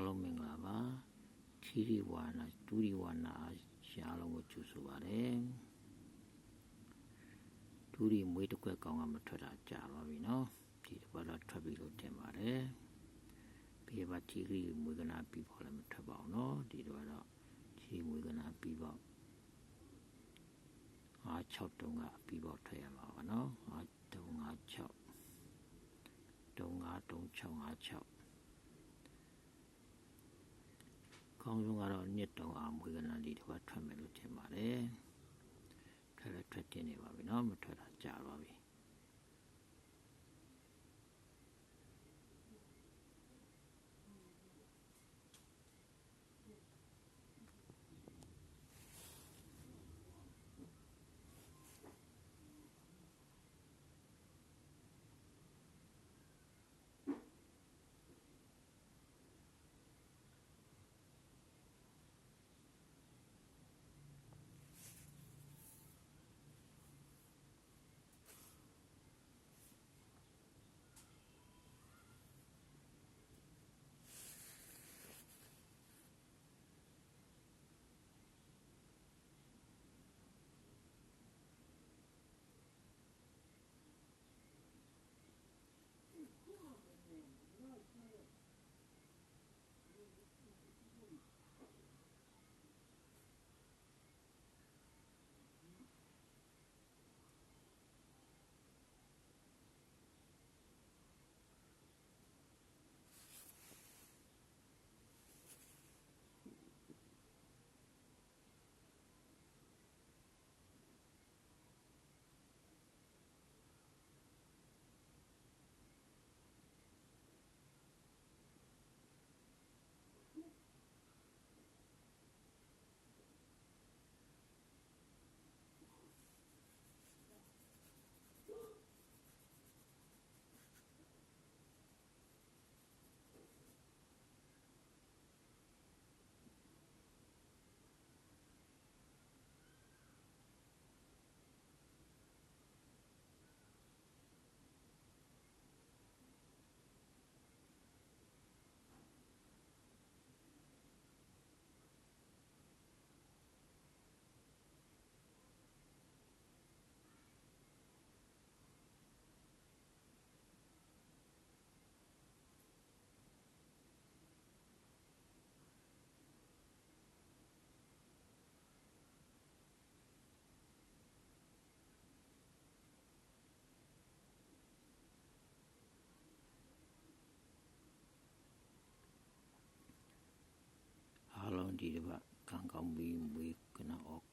အားလုံးမင်္ဂလာပါခီရီဝါနာဒူရီဝါနာရှားလုံးကိုကျူဆိုပါတယ်ဒူရီမွေးတစ်ခွက်ကောင်းကမထွက်တာကြာပါပြီနော်ဒီတစ်ပတ်တော့ထွက်ပြီလို့ထင်ပါတယ်ဘေးပါခီရီမွေးကနာပြီးပေါ်လည်းမထွက်ပါဘူးနော်ဒီတစ်ပတ်တော့ခီမွေးကနာပြီးပေါ်အား6တုံးကပြီးပေါ်ထွက်ရမှာပါနော်အား3 5 6 3 5 3 6 5 6 ကောင်းဆုံးကတော့နှစ်တောင်အာမွေးကနန်းဒီတစ်ပတ်ထွက်မယ်လို့ထင်ပါတယ်ထွက်လည်းထွက်တင်နေပါပြီเนาะမထွက်တာကြာပါပြီ jadi dapat kangkang bim bim kena ok